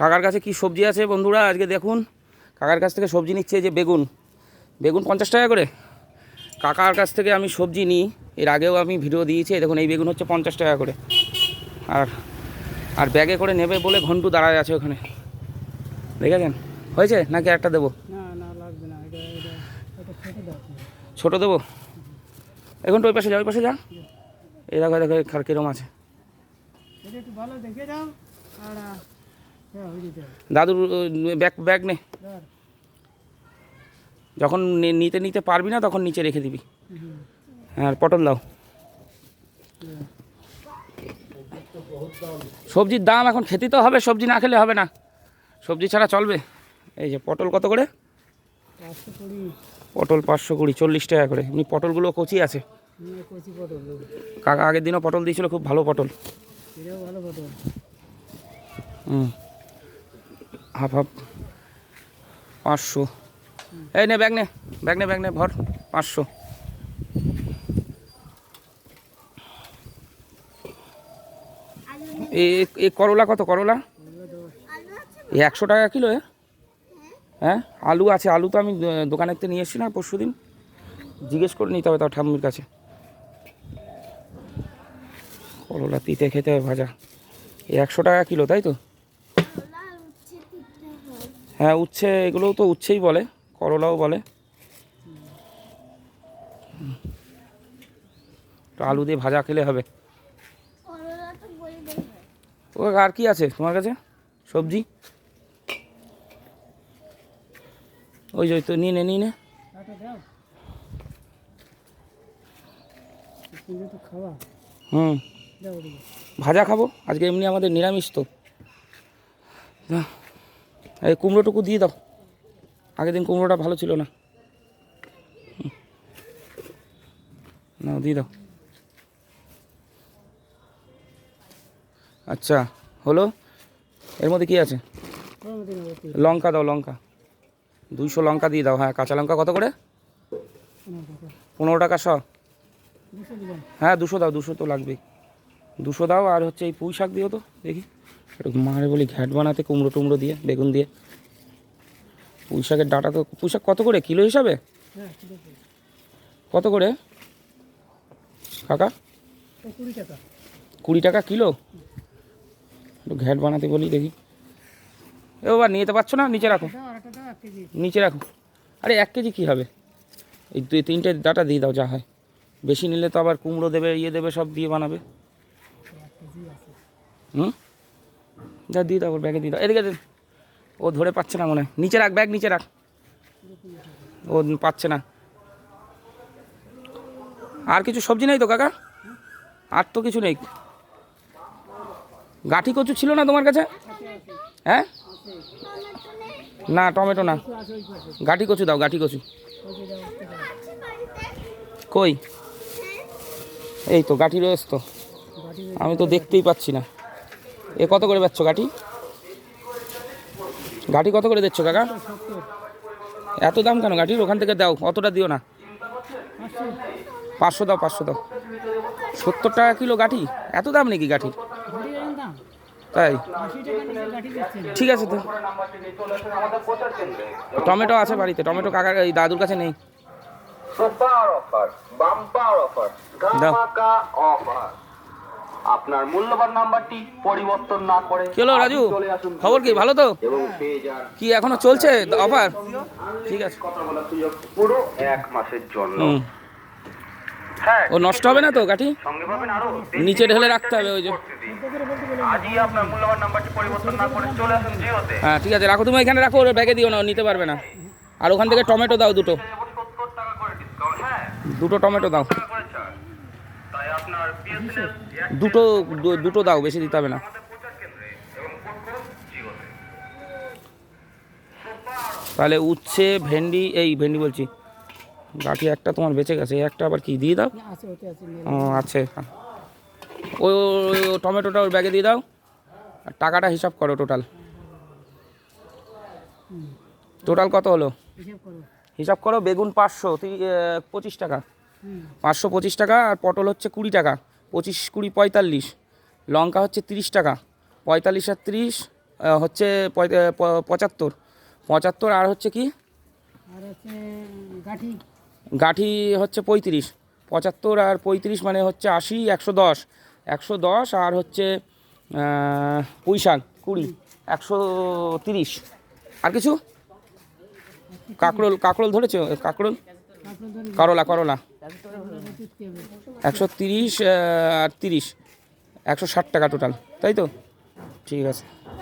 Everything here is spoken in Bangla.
কাকার কাছে কি সবজি আছে বন্ধুরা? আজকে দেখুন কাকার কাছ থেকে সবজি নিচ্ছে এই যে বেগুন। বেগুন পঞ্চাশ টাকা করে। কাকার কাছ থেকে আমি সবজি নিই। এর আগেও আমি ভিডিও দিয়েছি দেখুন এই বেগুন হচ্ছে পঞ্চাশ টাকা করে। আর আর ব্যাগে করে নেবে বলে ঘন্টু দাঁড়ায় আছে ওখানে। দেখেছেন? হয়েছে? নাকি একটা দেবো। ছোটো দেবো? এখন তো ওই পাশে যা ওই পাশে যা। এই দেখো দেখো খার কিরম আছে। একটু ভালো দেখে দাও আর দাদুর ব্যাগ ব্যাগ নে। যখন নিতে নিতে পারবি না তখন নিচে রেখে দিবি। আর পটল দাও। সবজির দাম এখন খেতে তো হবে সবজি না খেলে হবে না। সবজি ছাড়া চলবে। এই যে পটল কত করে? পটল পাঁচশো কুড়ি চল্লিশ টাকা করে। এমনি পটলগুলো কচি আছে। কাকা আগের দিনও পটল দিয়েছিল খুব ভালো পটল। ভালো পটল। হুম। হাফ হাফ পাঁচশো। এই নে ব্যাগ নে ব্যাগ নে ব্যাগ নে ভর পাঁচশো। এই করলা কত করলা? একশো টাকা কিলো হ্যাঁ আলু আছে আলু তো আমি আহ, দোকানের থেকে নিয়ে এসেছি না পরশু দিন। জিজ্ঞেস করে নিতে হবে তাও ঠাম্মির কাছে। করলা তিতে খেতে হবে ভাজা। একশো টাকা কিলো তাই তো? হ্যাঁ উচ্ছে এগুলোও তো উচ্ছেই বলে, করলাও বলে। আলু দিয়ে ভাজা খেলে হবে। ও, আর কি আছে তোমার কাছে? সবজি? ওই যে তো, নিয়ে নে নিয়ে নে। হুম। ভাজা খাব? আজকে এমনি আমাদের নিরামিষ তো। দাও। এই কুমড়োটুকু দিয়ে দাও। আগের দিন কুমড়োটা ভালো ছিল না। নাও, দিয়ে দাও। আচ্ছা হলো? এর মধ্যে কি আছে? লঙ্কা দাও, লঙ্কা। দুইশো লঙ্কা দিয়ে দাও হ্যাঁ কাঁচা লঙ্কা কত করে? পনেরো টাকা শ। হ্যাঁ দুশো দাও, দুশো তো লাগবেই। দুশো দাও, আর হচ্ছে এই পুঁই শাক দিও তো, দেখি। মারে বলি, ঘ্যাট বানাতে কুমড়ো টুমড়ো দিয়ে, বেগুন দিয়ে। পুঁই শাকের ডাটা তো পুঁই শাক কত করে? কিলো হিসাবে? কত করে? কাকা? কুড়ি টাকা কুড়ি টাকা কিলো? একটু ঘ্যাট বানাতে বলি, দেখি। এ বাবা, নিয়ে যেতে পারছ না? নিচে রাখো। নিচে রাখো। আরে, এক কেজি কী হবে? এই দুই, তিনটে ডাটা দিয়ে দাও, যা হয়। বেশি নিলে তো আবার কুমড়ো দেবে ইয়ে দেবে, সব দিয়ে বানাবে। হুম? যা দিয়ে দাও ব্যাগে দিয়ে দাও। এদিকে। ও ধরে পাচ্ছে না মনে নিচে রাখ ব্যাগ নিচে রাখ। ও পাচ্ছে না। আর কিছু সবজি নেই তো, কাকা? আর তো কিছু নেই। গাঠি কচু ছিল না তোমার কাছে? হ্যাঁ? না, টমেটো না। গাঠি কচু দাও, গাঠি কচু। কই? এই তো, গাঠি রয়েছে তো। আমি তো দেখতেই পাচ্ছি না। এ কত করে পাচ্ছ গাঠি গাঠি কত করে দিচ্ছ কাকা? এত দাম কেন গাঠির ওখান থেকে দাও অতটা দিও না। পাঁচশো দাও পাঁচশো দাও। সত্তর টাকা কিলো গাঠি এত দাম নাকি গাঠির তাই? ঠিক আছে তো। টমেটো আছে বাড়িতে টমেটো কাকার এই দাদুর কাছে নেই। সুপার অফার বাম্পার অফার ধামাকা অফার আপনার মূল্যবান নাম্বারটি পরিবর্তন না করে কি হলো রাজু? চলে আসুন খবর কি? ভালো তো? কি এখনও চলছে? অফার ঠিক আছে। কথা বলার সুযোগ পুরো এক মাসের জন্য। হ্যাঁ ও নষ্ট হবে না তো গাঠি নিচে ঢেলে রাখতে হবে ওই যে। হ্যাঁ ঠিক আছে রাখো। তুমি এখানে রাখো ওর ব্যাগে দিও না নিতে পারবে না। আর ওখান থেকে টমেটো দাও দুটো। হ্যাঁ। দুটো টমেটো দাও টাকা করে ছাড় তাই আপনার বিএসএনএল দুটো দুটো দাও বেশি দিতে হবে না। তাহলে উচ্ছে ভেন্ডি এই ভেন্ডি বলছি। গাঠি একটা তোমার বেঁচে গেছে একটা আবার কি দিয়ে দাও? ও আছে ওই ওই- টমেটোটা ওর ব্যাগে দিয়ে দাও। আর টাকাটা হিসাব করো টোটাল। টোটাল কত হলো? হিসাব করো। বেগুন পাঁচশো পঁচিশ টাকা। পাঁচশো পঁচিশ টাকা আর পটল হচ্ছে কুড়ি টাকা পঁচিশ কুড়ি পঁয়তাল্লিশ। লঙ্কা হচ্ছে তিরিশ টাকা পঁয়তাল্লিশ আর তিরিশ হচ্ছে পঁচাত্তর। পঁচাত্তর আর হচ্ছে কি? আর হচ্ছে গাঠি। গাঠি হচ্ছে পঁয়ত্রিশ। পঁচাত্তর আর পঁয়ত্রিশ মানে হচ্ছে আশি একশো দশ। একশো দশ আর হচ্ছে পুঁই শাক কুড়ি। একশো তিরিশ। আর কিছু? কাকরোল কাকরোল ধরেছো? ধরেন। করলা করলা। একশো তিরিশ আর তিরিশ একশো ষাট টাকা টোটাল তাই তো? ঠিক আছে।